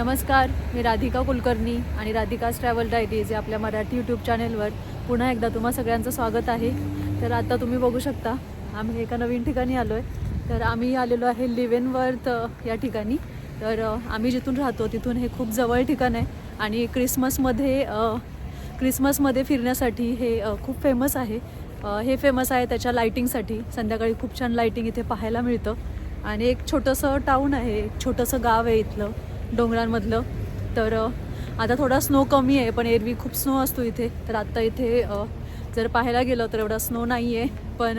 नमस्कार मी राधिका कुलकर्णी आणि Radhika's travel diaries या आपल्या मराठी यूट्यूब चॅनेलवर पुन्हा एकदा तुम्हा सगळ्यांचं स्वागत आहे. तर आता तुम्ही बघू शकता आम्ही एका नवीन ठिकाणी आलो आहे तर आम्ही आलेलो आहे लिव्हनवर्थ या ठिकाणी. तर आम्ही जिथून राहतो तिथून हे खूप जवळ ठिकाण आहे आणि क्रिसमसमध्ये क्रिसमसमध्ये फिरण्यासाठी हे खूप फेमस आहे. हे फेमस आहे त्याच्या लाईटिंगसाठी संध्याकाळी खूप छान लाईटिंग इथे पाहायला मिळतं. आणि एक छोटंसं टाऊन आहे एक छोटंसं गाव आहे इथलं. डोंगरांमधलं. तर आता थोडा स्नो कमी आहे पण एरवी खूप स्नो असतो इथे. तर आत्ता इथे जर पाहायला गेलं तर एवढा स्नो नाही आहे पण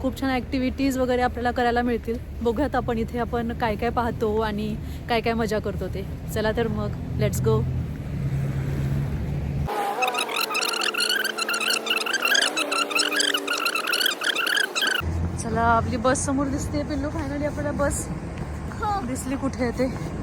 खूप छान ॲक्टिव्हिटीज वगैरे आपल्याला करायला मिळतील. बघूयात आपण इथे आपण काय काय पाहतो आणि काय काय मजा करतो ते. चला तर मग लेट्स गो चला आपली बस समोर दिसते पिल्लू. फायनली आपल्याला बस दिसली कुठे आहे ते.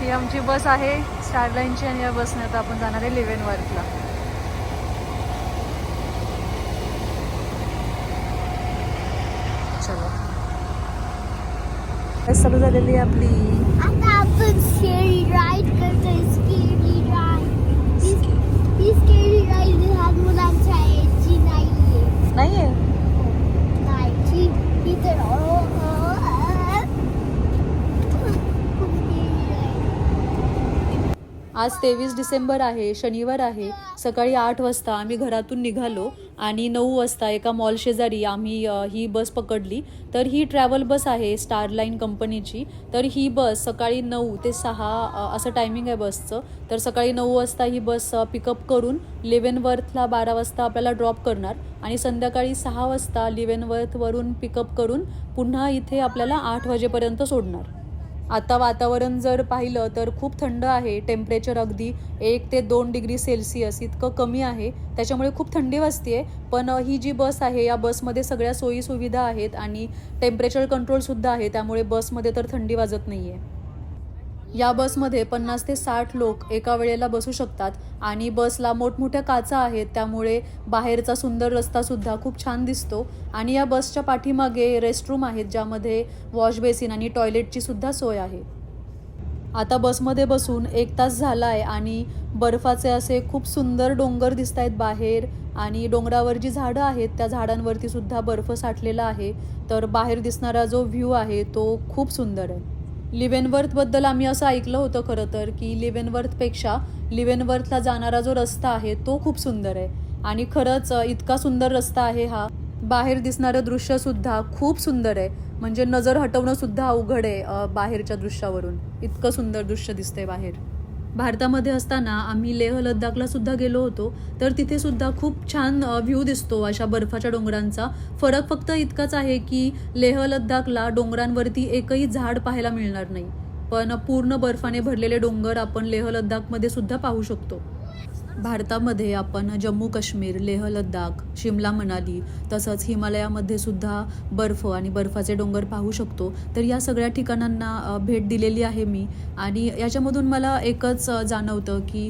ही आमची बस आहे. स्टार लाईनची आणि या बसने आता आपण जाणार आहे लिव्हन वर्कला चलो. चालू झालेली आहे आपली. आता आपण स्केरी राईड करतोय. स्केरी राईड ही स्केरी राईड लहान नाहीये. नाहीये? नाही ही ही तर अ, आज तेवीस डिसेंबर आहे शनिवार आहे सकाळी आठ वाजता आम्ही घरातून निघालो आणि नऊ वाजता एका मॉल शेजारी आम्ही ही बस पकडली. तर ही ट्रॅव्हल बस आहे स्टार लाईन कंपनीची. तर ही बस सकाळी नऊ ते सहा असं टायमिंग आहे बसचं तर सकाळी नऊ वाजता ही बस पिकअप करून लिव्हनवर्थला बारा वाजता आपल्याला ड्रॉप करणार आणि संध्याकाळी सहा वाजता लिव्हनवर्थवरून पिकअप करून पुन्हा इथे आपल्याला आठ वाजेपर्यंत सोडणार. आता वातावरण जर पाहिलं तर खूप थंड आहे. टेम्परेचर अगदी एक ते दोन डिग्री सेल्सिअस इतकं कमी आहे. त्याच्यामुळे खूप थंडी वाजते पण ही जी बस आहे या बसमध्ये सगळ्या सोयीसुविधा आहेत आणि टेम्परेचर कंट्रोलसुद्धा आहे. त्यामुळे बसमध्ये तर थंडी वाजत नाही आहे या बसमध्ये पन्नास ते साठ लोक एका वेळेला बसू शकतात आणि बसला मोठमोठ्या काचा आहेत त्यामुळे बाहेरचा सुंदर रस्तासुद्धा खूप छान दिसतो. आणि या बसच्या पाठीमागे रेस्टरूम आहेत ज्यामध्ये वॉश बेसिन आणि टॉयलेटची सुद्धा सोय आहे. आता बसमध्ये बसून एक तास झाला आहे आणि बर्फाचे असे खूप सुंदर डोंगर दिसत आहेत बाहेर आणि डोंगरावर जी झाडं आहेत त्या झाडांवरती सुद्धा बर्फ साठलेला आहे. तर बाहेर दिसणारा जो व्ह्यू आहे तो खूप सुंदर आहे. लिव्हनवर्थबद्दल आम्ही असं ऐकलं होतं खरं तर की लिव्हनवर्थपेक्षा लिव्हनवर्थला जाणारा जो रस्ता आहे तो खूप सुंदर आहे. आणि खरंच इतका सुंदर रस्ता आहे हा. बाहेर दिसणारं दृश्य सुद्धा खूप सुंदर आहे. म्हणजे नजर हटवणं सुद्धा अवघड आहे बाहेरच्या दृश्यावरून. इतकं सुंदर दृश्य दिसतंय बाहेर. भारतामध्ये असताना आम्ही लेह लद्दाखला सुद्धा गेलो होतो. तर तिथे सुद्धा खूप छान व्ह्यू दिसतो अशा बर्फाच्या डोंगरांचा. फरक फक्त इतकाच आहे की लेह लद्दाखला डोंगरांवरती एकही झाड पाहायला मिळणार नाही. पण पूर्ण बर्फाने भरलेले डोंगर आपण लेह लद्दाखमध्ये सुद्धा पाहू शकतो. भारतामध्ये आपण जम्मू काश्मीर लेह लद्दाख शिमला मनाली तसंच हिमालयामध्ये सुद्धा बर्फ आणि बर्फाचे डोंगर पाहू शकतो. तर या सगळ्या ठिकाणांना भेट दिलेली आहे मी. आणि याच्यामधून मला एकच जाणवतं की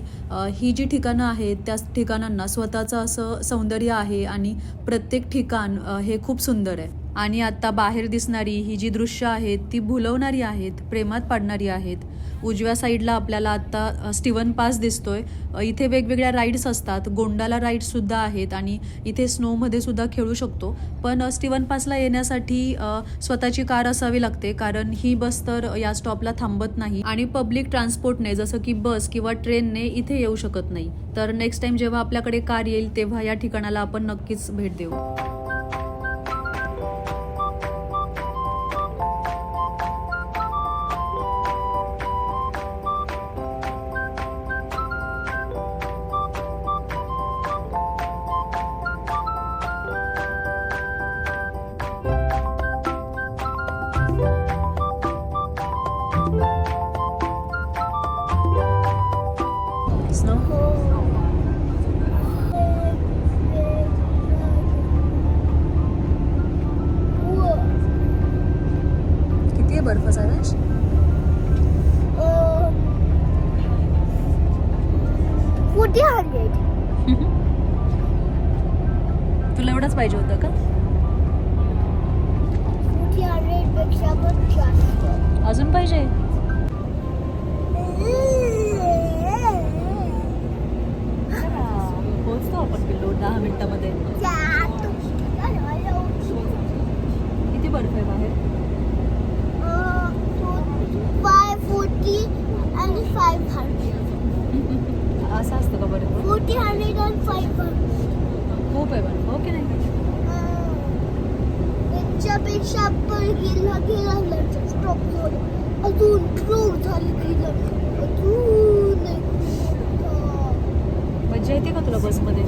ही जी ठिकाणं आहेत त्या ठिकाणांना स्वतःचं असं सौंदर्य आहे आणि प्रत्येक ठिकाण हे खूप सुंदर आहे. आणि आता बाहेर दिसणारी ही जी दृश्य आहेत ती भुलवणारी आहेत प्रेमात पाडणारी आहेत. उजव्या साईडला आपल्याला आता स्टीवन पास दिसतोय. इथे वेगवेगळ्या राईड्स असतात. गोंडाला राईड्ससुद्धा आहेत आणि इथे स्नोमध्ये सुद्धा खेळू शकतो. पण स्टीवन पासला येण्यासाठी स्वतःची कार असावी लागते. कारण ही बस तर या स्टॉपला थांबत नाही. आणि पब्लिक ट्रान्सपोर्टने जसं की बस किंवा ट्रेनने इथे येऊ शकत नाही. तर नेक्स्ट टाइम जेव्हा आपल्याकडे कार येईल तेव्हा या ठिकाणाला आपण नक्कीच भेट देऊ. बर्फ साराश फोर्टी हंड्रेड तुला एवढंच पाहिजे होतं का? पण अजून पाहिजे? पोहोचतो आपण किलो दहा मिनिटामध्ये. किती बर्फ आहे बाहेर? त्याच्यापेक्षा पण गेला गेला लगेच स्टॉप झालं अजून क्लोज झाली गेलं अजून मजा येते का तुला बसमध्ये?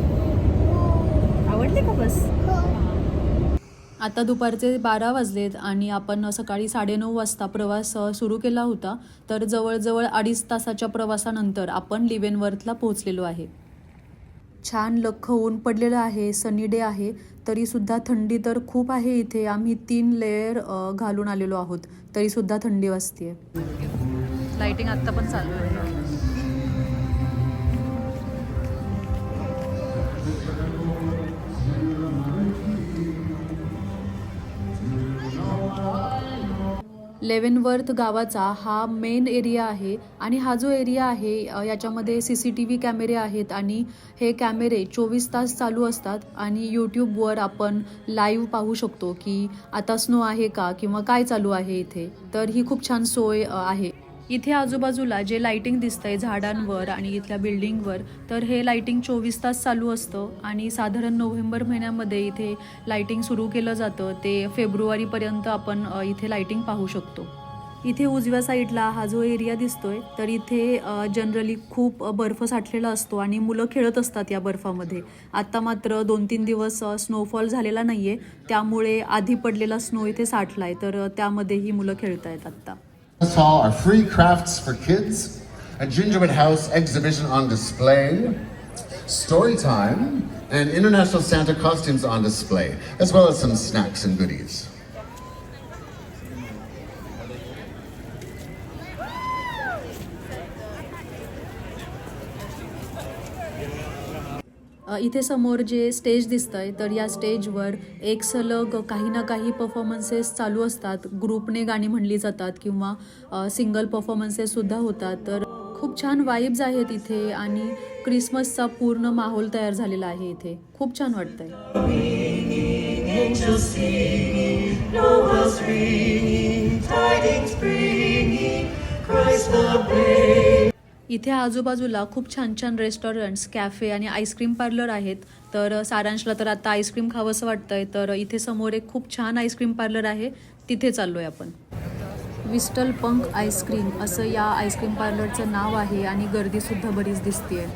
आवडली का बस? आता दुपारचे बारा वाजलेत आणि आपण सकाळी साडेनऊ वाजता प्रवास सुरू केला होता. तर जवळजवळ अडीच तासाच्या प्रवासानंतर आपण लिवेनवर्थला पोहोचलेलो आहे. छान लख ऊन पडलेलं आहे सनी डे आहे तरीसुद्धा थंडी तर खूप आहे इथे. आम्ही तीन लेअर घालून आलेलो आहोत तरीसुद्धा थंडी वाजते लाईटिंग आत्ता पण चालू आहे. लेवनवर्थ गावाचा हा मेन एरिया आहे आणि हा जो एरिया आहे याच्यामध्ये सी सी टी व्ही कॅमेरे आहेत आणि हे कॅमेरे चोवीस तास चालू असतात आणि यूट्यूबवर आपण लाईव्ह पाहू शकतो की आता स्नो आहे का किंवा काय चालू आहे इथे. तर ही खूप छान सोय आहे. इथे आजूबाजूला जे लाइटिंग दिसतंय झाडांवर आणि इथल्या बिल्डिंगवर तर हे लाइटिंग चोवीस तास चालू असतं आणि साधारण नोव्हेंबर महिन्यामध्ये इथे लाइटिंग सुरू केलं जातं. ते फेब्रुवारीपर्यंत आपण इथे लाइटिंग पाहू शकतो. इथे उजव्या साईडला हा जो एरिया दिसतोय तर इथे जनरली खूप बर्फ साठलेला असतो आणि मुलं खेळत असतात या बर्फामध्ये. आत्ता मात्र दोन तीन दिवस स्नोफॉल झालेला नाही आहे त्यामुळे आधी पडलेला स्नो इथे साठला आहे तर त्यामध्येही मुलं खेळत आहेत आत्ता. Hall are free crafts for kids, a gingerbread house exhibition on display, story time, and international Santa costumes on display, as well as some snacks and goodies. इथे समोर जे स्टेज दिसतंय तर या स्टेजवर एक सलग काही ना काही परफॉर्मन्सेस चालू असतात. ग्रुपने गाणी म्हणली जातात किंवा सिंगल परफॉर्मन्सेस सुद्धा होतात. तर खूप छान वाईब्स आहेत इथे आणि क्रिसमसचा पूर्ण माहोल तयार झालेला आहे इथे. खूप छान वाटतंय. इथे आजूबाजूला खूप छान छान रेस्टॉरंट्स कॅफे आणि आईस्क्रीम पार्लर आहेत. तर सारांशला तर आता आईस्क्रीम खावंसं वाटतंय. तर इथे समोर एक खूप छान आईस्क्रीम पार्लर आहे. तिथे चाललोय आपण. विस्टल पंक आईस्क्रीम असं या आईस्क्रीम पार्लरचं नाव आहे आणि गर्दीसुद्धा बरीच दिसतीये.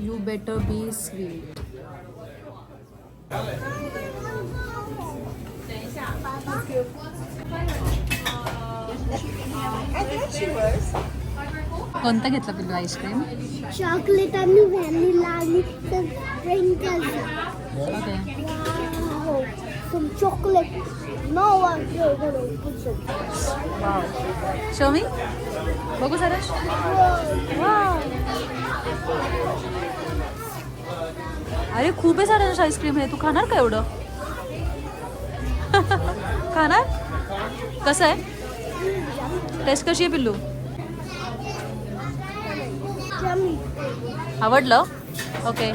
यू बेटर बी स्वीट कोणता घेतला पिल्लू आईस्क्रीम चॉकलेट आणि व्हॅनिला आणि sprinkles okay Wow, some chocolate. No one here gonna put some. Show me बघू जरा अरे खूप आहे सारा आईस्क्रीम आहे. तू खाणार का एवढं? खाणार? कसं आहे? टेस्ट कशी आहे पिल्लू. आवडलं? ओके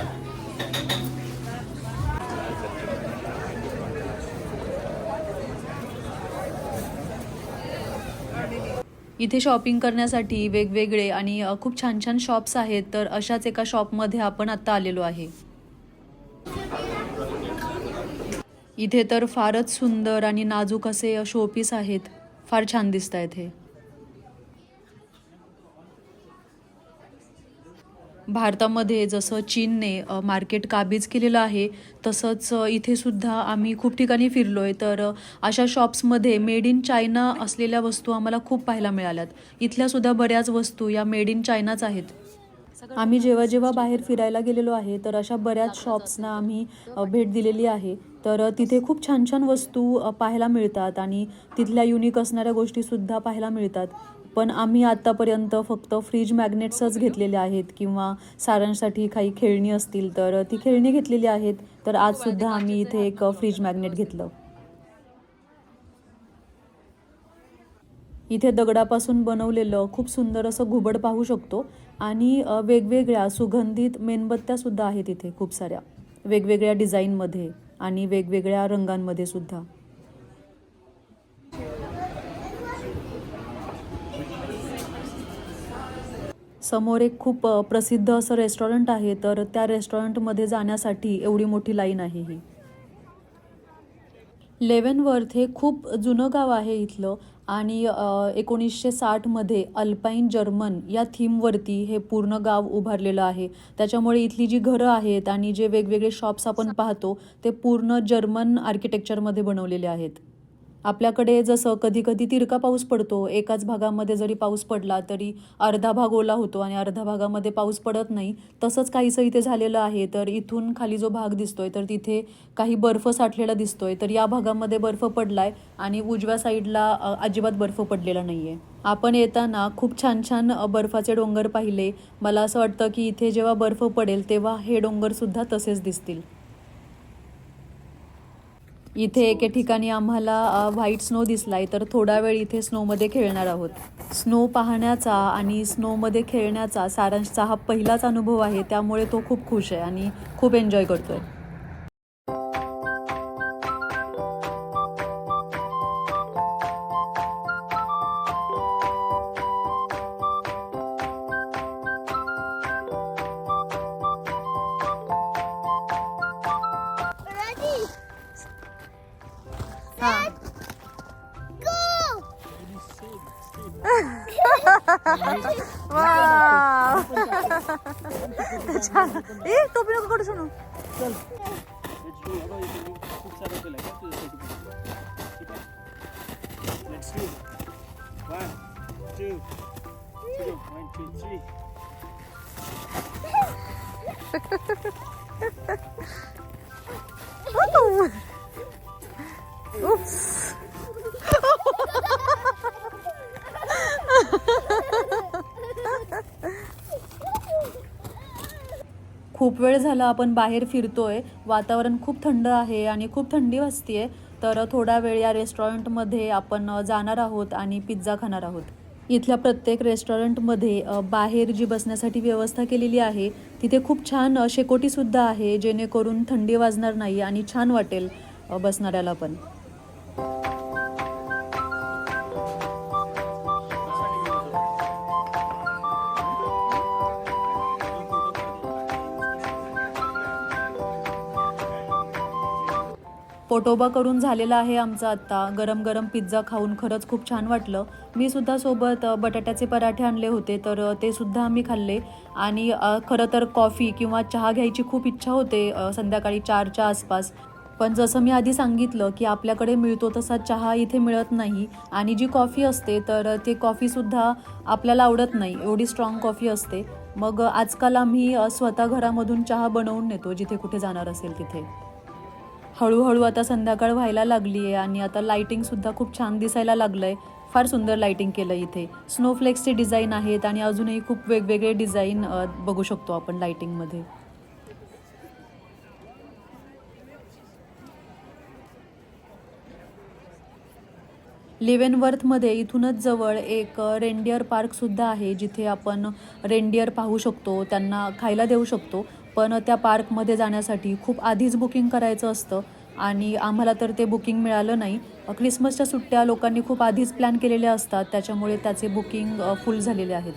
इथे शॉपिंग करण्यासाठी वेगवेगळे आणि खूप छान छान शॉप्स आहेत तर अशाच एका शॉपमध्ये आपण आता आलेलो आहे. इथे तर फारच सुंदर आणि नाजूक असे शोपीस आहेत. फार छान दिसत आहेत हे. भारतामध्ये जसं चीनने मार्केट काबीज केलेलं आहे तसंच इथे सुद्धा आम्ही खूप ठिकाणी फिरलो आहे तर अशा शॉप्समध्ये मेड इन चायना असलेल्या वस्तू आम्हाला खूप पाहायला मिळाल्यात. इथल्या सुद्धा बऱ्याच वस्तू या मेड इन चायनाच आहेत. आम्ही जेव्हा जेव्हा बाहेर फिरायला गेलेलो आहे तर अशा बऱ्याच शॉप्सना आम्ही भेट दिलेली आहे. तर तिथे खूप छान छान वस्तू पाहायला मिळतात आणि तिथल्या युनिक असणाऱ्या गोष्टीसुद्धा पाहायला मिळतात. पण आम्ही आत्तापर्यंत फक्त फ्रीज मॅग्नेट्सच घेतलेले आहेत किंवा सारांसाठी काही खेळणी असतील तर ती खेळणी घेतलेली आहेत. तर आजसुद्धा आम्ही इथे एक फ्रीज मॅग्नेट घेतलं. इथे दगडापासून बनवलेलं खूप सुंदर असं घुबड पाहू शकतो. आणि वेगवेगळ्या सुगंधित मेणबत्त्यासुद्धा आहेत इथे खूप साऱ्या. वेगवेगळ्या डिझाईनमध्ये आणि वेगवेगळ्या रंगांमध्ये सुद्धा. समोर एक खूप प्रसिद्ध असं रेस्टॉरंट आहे तर त्या रेस्टॉरंटमध्ये जाण्यासाठी एवढी मोठी लाईन आहे ही. लेव्हनवर्थ हे खूप जुनं गाव आहे इथलं. आणि एकोणीसशे साठमध्ये अल्पाईन जर्मन या थीमवरती हे पूर्ण गाव उभारलेलं आहे. त्याच्यामुळे इथली जी घरं आहेत आणि जे वेगवेगळे शॉप्स आपण पाहतो ते पूर्ण जर्मन आर्किटेक्चरमध्ये बनवलेले आहेत. आपल्याकडे जसं कधी कधी तिरका पाऊस पडतो एकाच भागामध्ये जरी पाऊस पडला तरी अर्धा भाग ओला होतो आणि अर्धा भागामध्ये पाऊस पडत नाही. तसंच काहीसं इथे झालेलं आहे तर इथून खाली जो भाग दिसतोय तर तिथे काही बर्फ साठलेला दिसतोय तर या भागामध्ये बर्फ पडलाय आणि उजव्या साईडला अजिबात बर्फ पडलेला नाही आहे आपण येताना खूप छान छान बर्फाचे डोंगर पाहिले. मला असं वाटतं की इथे जेव्हा बर्फ पडेल तेव्हा हे डोंगरसुद्धा तसेच दिसतील. इथे एके ठिकाणी आम्हाला व्हाईट स्नो दिसलाय. तर थोडा वेळ इथे स्नोमध्ये खेळणार आहोत. स्नो पाहण्याचा आणि स्नोमध्ये खेळण्याचा सारांशचा हा पहिलाच अनुभव आहे. त्यामुळे तो खूप खुश आहे आणि खूप एन्जॉय करतोय. आहे વાહ ચાલો એ ટોપી નો કડો સુનો ચાલ ખૂબ સારો છે લાગે તો લેટ્સ ડુ 1 2 3 1 2 3 खूप वेळ झाला आपण बाहेर फिरतोय. वातावरण खूप थंड आहे आणि खूप थंडी वाजतीये. तर थोडा वेळ या रेस्टॉरंटमध्ये आपण जाणार आहोत आणि पिझ्झा खाणार आहोत. इथल्या प्रत्येक रेस्टॉरंटमध्ये बाहेर जी बसण्यासाठी व्यवस्था केलेली आहे तिथे खूप छान शेकोटीसुद्धा आहे जेणेकरून थंडी वाजणार नाही आणि छान वाटेल बसणाऱ्याला पण. पोटोबा करून झालेला आहे आमचा आत्ता. गरम गरम पिझ्झा खाऊन खरंच खूप छान वाटलं. मी सुद्धा सोबत बटाट्याचे पराठे आणले होते तर ते सुद्धा आम्ही खाल्ले. आणि खरं तर कॉफी किंवा चहा घ्यायची खूप इच्छा होते संध्याकाळी चारच्या आसपास. पण जसं मी आधी सांगितलं की आपल्याकडे मिळतो तसा चहा इथे मिळत नाही. आणि जी कॉफी असते तर ती कॉफीसुद्धा आपल्याला आवडत नाही. एवढी स्ट्रॉंग कॉफी असते. मग आजकाल आम्ही स्वतः घरामधून चहा बनवून नेतो जिथे कुठे जाणार असेल तिथे. हळूहळू आता संध्याकाळ व्हायला लागली आहे आणि आता लाईटिंगसुद्धा खूप छान दिसायला लागलं आहे फार सुंदर लाईटिंग केलं इथे. स्नोफ्लेक्सचे डिझाईन आहेत आणि अजूनही खूप वेगवेगळे डिझाईन बघू शकतो आपण लाईटिंगमध्ये लिवेनवर्थमध्ये इथूनच जवळ एक रेंडियर पार्कसुद्धा आहे जिथे आपण रेंडियर पाहू शकतो त्यांना खायला देऊ शकतो. पण त्या पार्कमध्ये जाण्यासाठी खूप आधीच बुकिंग करायचं असतं आणि आम्हाला तर ते बुकिंग मिळालं नाही. क्रिसमसच्या सुट्ट्या लोकांनी खूप आधीच प्लॅन केलेल्या असतात त्याच्यामुळे त्याचे बुकिंग फुल झालेले आहेत.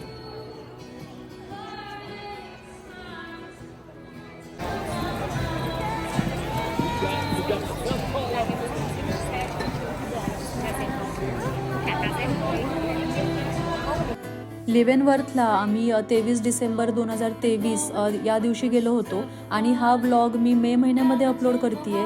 लिवेनवर्थला आम्ही तेवीस डिसेंबर दोन हजार तेवीस या दिवशी गेलो होतो. आणि हा ब्लॉग मी मे महिन्यामध्ये अपलोड करते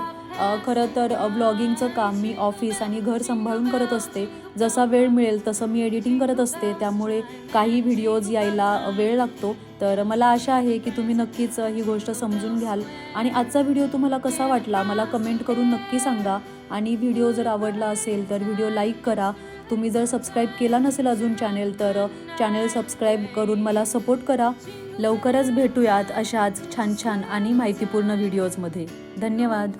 खरं तर ब्लॉगिंगचं काम मी ऑफिस आणि घर सांभाळून करत असते. जसा वेळ मिळेल तसं मी एडिटिंग करत असते. त्यामुळे काही व्हिडिओज यायला वेळ लागतो. तर मला आशा आहे की तुम्ही नक्कीच ही गोष्ट समजून घ्याल. आणि आजचा व्हिडिओ तुम्हाला कसा वाटला मला कमेंट करून नक्की सांगा. आणि व्हिडिओ जर आवडला असेल तर व्हिडिओ लाईक करा. तुम्ही जर सबस्क्राईब केला नसेल अजून चॅनेल तर चॅनेल सबस्क्राईब करून मला सपोर्ट करा. लवकरच भेटूयात अशाच छान छान आणि माहितीपूर्ण व्हिडिओजमध्ये धन्यवाद.